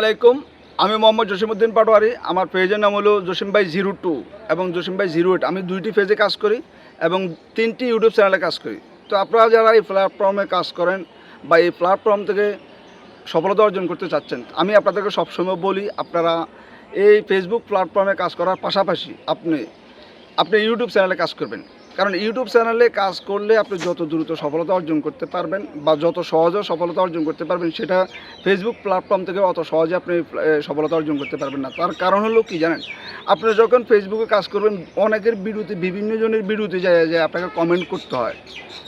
আলাইকুম। আমি মোহাম্মদ জসিমউদ্দিন পাটোয়ারি। আমার পেজের নাম হলো জসিম ভাই জিরো টু এবং জসিম ভাই জিরো এইট। আমি দুইটি পেজে কাজ করি এবং তিনটি ইউটিউব চ্যানেলে কাজ করি। তো আপনারা যারা এই প্ল্যাটফর্মে কাজ করেন বা এই প্ল্যাটফর্ম থেকে সফলতা অর্জন করতে চাচ্ছেন, আমি আপনাদেরকে সবসময় বলি, আপনারা এই ফেসবুক প্ল্যাটফর্মে কাজ করার পাশাপাশি আপনি আপনি ইউটিউব চ্যানেলে কাজ করবেন। কারণ ইউটিউব চ্যানেলে কাজ করলে আপনি যত দ্রুত সফলতা অর্জন করতে পারবেন বা যত সহজে সফলতা অর্জন করতে পারবেন, সেটা ফেসবুক প্ল্যাটফর্ম থেকে অত সহজে আপনি সফলতা অর্জন করতে পারবেন না। তার কারণ হলো কি জানেন? আপনি যখন ফেসবুকে কাজ করবেন, অনেকের বিরুদ্ধে বিভিন্ন জনের বিরুদ্ধে যায় যে আপনাকে কমেন্ট করতে হয়।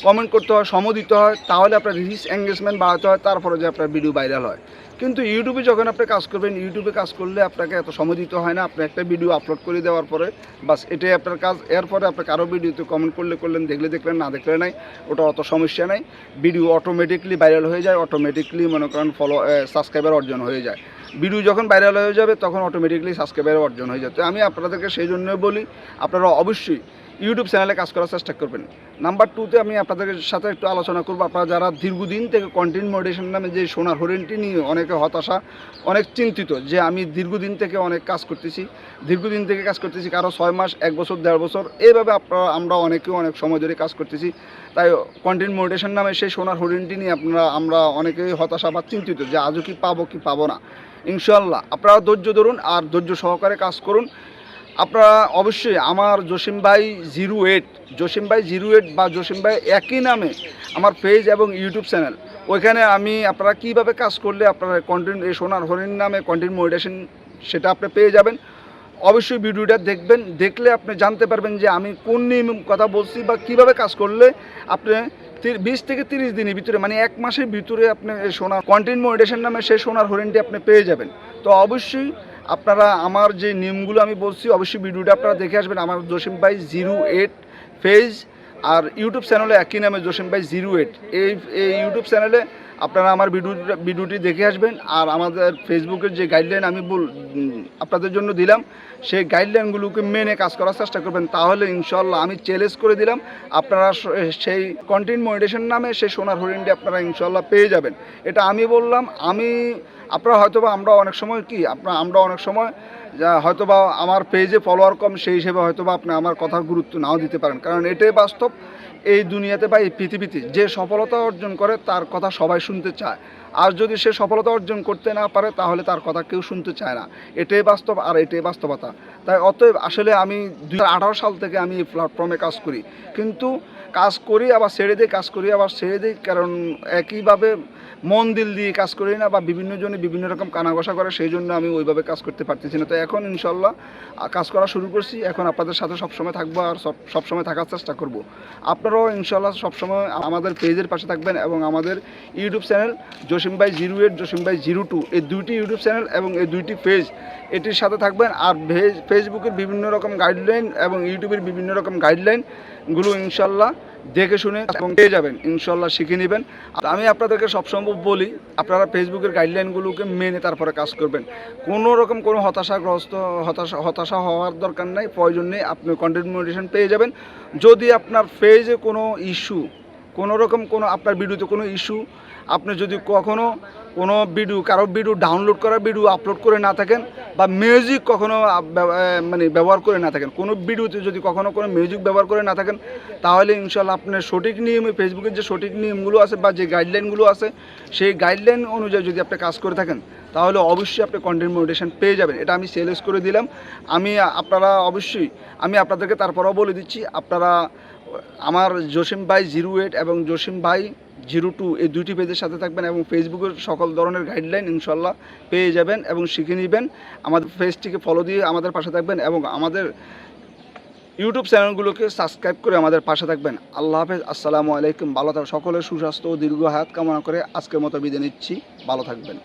কমেন্ট করতে হয় সম দিতে হয়, তাহলে আপনার রিচ এঙ্গেজমেন্ট বাড়াতে হয়, তারপরে যে আপনার ভিডিও ভাইরাল হয়। কিন্তু ইউটিউবে যখন আপনি কাজ করবেন, ইউটিউবে কাজ করলে আপনাকে এত সময় দিতে হয় না। আপনি একটা ভিডিও আপলোড করে দেওয়ার পরে, বাস এটাই আপনার কাজ। এরপরে আপনি কারও ভিডিওতে কমেন্ট করলে করলেন, দেখলে দেখলেন, না দেখলে নাই, ওটা অত সমস্যা নাই। ভিডিও অটোমেটিকলি ভাইরাল হয়ে যায় অটোমেটিকলি মনে করেন ফলো সাবস্ক্রাইবার অর্জন হয়ে যায়। ভিডিও যখন ভাইরাল হয়ে যাবে, তখন অটোমেটিকলি সাবস্ক্রাইবার অর্জন হয়ে যাবে তো আমি আপনাদেরকে সেই জন্যই বলি, আপনারা অবশ্যই ইউটিউব চ্যানেলে কাজ করার চেষ্টা করবেন। নাম্বার টুতে আমি আপনাদের সাথে একটু আলোচনা করব। আপনারা যারা দীর্ঘদিন থেকে কন্টেন্ট মডারেশন নামে যে সোনার হরিণটি নিয়ে অনেকে হতাশা, অনেক চিন্তিত যে আমি দীর্ঘদিন থেকে অনেক কাজ করতেছি, দীর্ঘদিন থেকে কাজ করতেছি কারও ছয় মাস, এক বছর, দেড় বছর, এইভাবে আপনারা, আমরা অনেকেও অনেক সময় ধরে কাজ করতেছি। তাই কন্টেন্ট মডিটেশন নামে সেই সোনার হরিণটি নিয়ে আপনারা, আমরা অনেকেই হতাশা বা চিন্তিত যে আজও কি পাবো কি পাবো না। ইনশাল্লাহ আপনারা ধৈর্য ধরুন আর ধৈর্য সহকারে কাজ করুন। আপনারা অবশ্যই আমার জসিম ভাই জিরো এইট, জসিম ভাই জিরো এইট বা জসিম ভাই একই নামে আমার পেজ এবং ইউটিউব চ্যানেল ওইখানে আমি আপনারা কীভাবে কাজ করলে আপনারা কন্টেন্ট এই সোনার হরিণ নামে কন্টেন্ট মডিটেশন সেটা আপনি পেয়ে যাবেন। অবশ্যই ভিডিওটা দেখবেন, দেখলে আপনি জানতে পারবেন যে আমি কোন নিয়ম কথা বলছি বা কীভাবে কাজ করলে আপনি বিশ থেকে তিরিশ দিনের ভিতরে মানে এক মাসের ভিতরে আপনি সোনার কন্টেন্ট মডিটেশন নামে সেই সোনার হরিণটি আপনি পেয়ে যাবেন। তো অবশ্যই আপনারা আমার যে নিয়মগুলো আমি বলছি, অবশ্যই ভিডিওটা আপনারা দেখে আসবেন। আমার জসিম ভাই জিরো এইট ফেজ আর ইউটিউব চ্যানেলে একই নামে জসিম ভাই জিরো এইট। এই এই ইউটিউব চ্যানেলে আপনারা আমার ভিডিওটা ভিডিওটি দেখে আসবেন আর আমাদের ফেসবুকের যে গাইডলাইন আমি বল আপনাদের জন্য দিলাম, সেই গাইডলাইনগুলোকে মেনে কাজ করার চেষ্টা করবেন। তাহলে ইনশাল্লাহ আমি চ্যালেঞ্জ করে দিলাম। আপনারা সেই কন্টেন্ট মডিটেশন নামে সেই সোনার হরিণটি আপনারা ইনশাল্লাহ পেয়ে যাবেন। এটা আমি বললাম, আমি আপনারা হয়তোবা আমরা অনেক সময় কি, আপনার আমরা অনেক সময় হয়তোবা আমার পেজে ফলোয়ার কম, সেই হিসেবে হয়তোবা আপনি আমার কথার গুরুত্ব নাও দিতে পারেন। কারণ এটাই বাস্তব। এই দুনিয়াতে বা এই পৃথিবীতে যে সফলতা অর্জন করে, তার কথা সবাই শুনতে চায়। আর যদি সে সফলতা অর্জন করতে না পারে, তাহলে তার কথা কেউ শুনতে চায় না। এটাই বাস্তব আর এটাই বাস্তবতা। তাই অতএব আসলে আমি দু হাজার আঠারো সাল থেকে আমি এই প্ল্যাটফর্মে কাজ করি। কিন্তু কাজ করি, আবার ছেড়ে দিই, কাজ করি, আবার ছেড়ে দিই, কারণ একইভাবে মন দিল দিয়ে কাজ করি না বা বিভিন্ন জনে বিভিন্ন রকম কানাঘষা করে, সেই জন্য আমি ওইভাবে কাজ করতে পারতেছি না। তো এখন ইনশাল্লাহ কাজ করা শুরু করছি। এখন আপনাদের সাথে সবসময় থাকব আর সব, সবসময় থাকার চেষ্টা করব। আপনারাও ইনশাল্লাহ সবসময় আমাদের পেজের পাশে থাকবেন এবং আমাদের ইউটিউব চ্যানেল জসিম ভাই জিরো এইট, জসিম ভাই জিরো টু, এই দুইটি ইউটিউব চ্যানেল এবং এই দুইটি পেজ এটির সাথে থাকবেন। আর ফেসবুকের বিভিন্ন রকম গাইডলাইন এবং ইউটিউবের বিভিন্ন রকম গাইডলাইনগুলো ইনশাল্লাহ দেখে শুনে এবং পেয়ে যাবেন, ইনশাল্লাহ শিখে নেবেন। আমি আপনাদেরকে সবসময় বলি, আপনারা ফেসবুকের গাইডলাইনগুলোকে মেনে তারপরে কাজ করবেন। কোনো রকম কোনো হতাশাগ্রস্ত, হতাশা হতাশা হওয়ার দরকার নাই, প্রয়োজন নেই, আপনি কন্টেন্ট মডিটেশন পেয়ে যাবেন। যদি আপনার ফেজে কোনো ইস্যু কোনো রকম কোনো আপনার ভিডিওতে কোনো ইস্যু, আপনি যদি কখনো কোনো ভিডিও, কারও ভিডিও ডাউনলোড করা ভিডিও আপলোড করে না থাকেন বা মিউজিক কখনো মানে ব্যবহার করে না থাকেন, কোনো ভিডিওতে যদি কখনো কোনো মিউজিক ব্যবহার করে না থাকেন, তাহলে ইনশাল্লাহ আপনার সঠিক নিয়মে ফেসবুকের যে সঠিক নিয়মগুলো আছে বা যে গাইডলাইনগুলো আছে, সেই গাইডলাইন অনুযায়ী যদি আপনি কাজ করে থাকেন, তাহলে অবশ্যই আপনি কন্টেন্ট মোটিভেশন পেয়ে যাবেন। এটা আমি সেলেস করে দিলাম। আমি আপনারা অবশ্যই, আমি আপনাদেরকে তারপরেও বলে দিচ্ছি, আপনারা আমার জসিম ভাই জিরো এইট এবং জসিম ভাই জিরো টু এই দুইটি পেজের সাথে থাকবেন এবং ফেসবুকের সকল ধরনের গাইডলাইন ইনশাল্লাহ পেয়ে যাবেন এবং শিখে নেবেন। আমাদের পেজটিকে ফলো দিয়ে আমাদের পাশে থাকবেন এবং আমাদের ইউটিউব চ্যানেলগুলোকে সাবস্ক্রাইব করে আমাদের পাশে থাকবেন। আল্লাহ হাফেজ, আসসালামু আলাইকুম। ভালো থাক সকলের সুস্বাস্থ্য ও দীর্ঘ হায়াত কামনা করে আজকের মতো বিদায় নিচ্ছি। ভালো থাকবেন।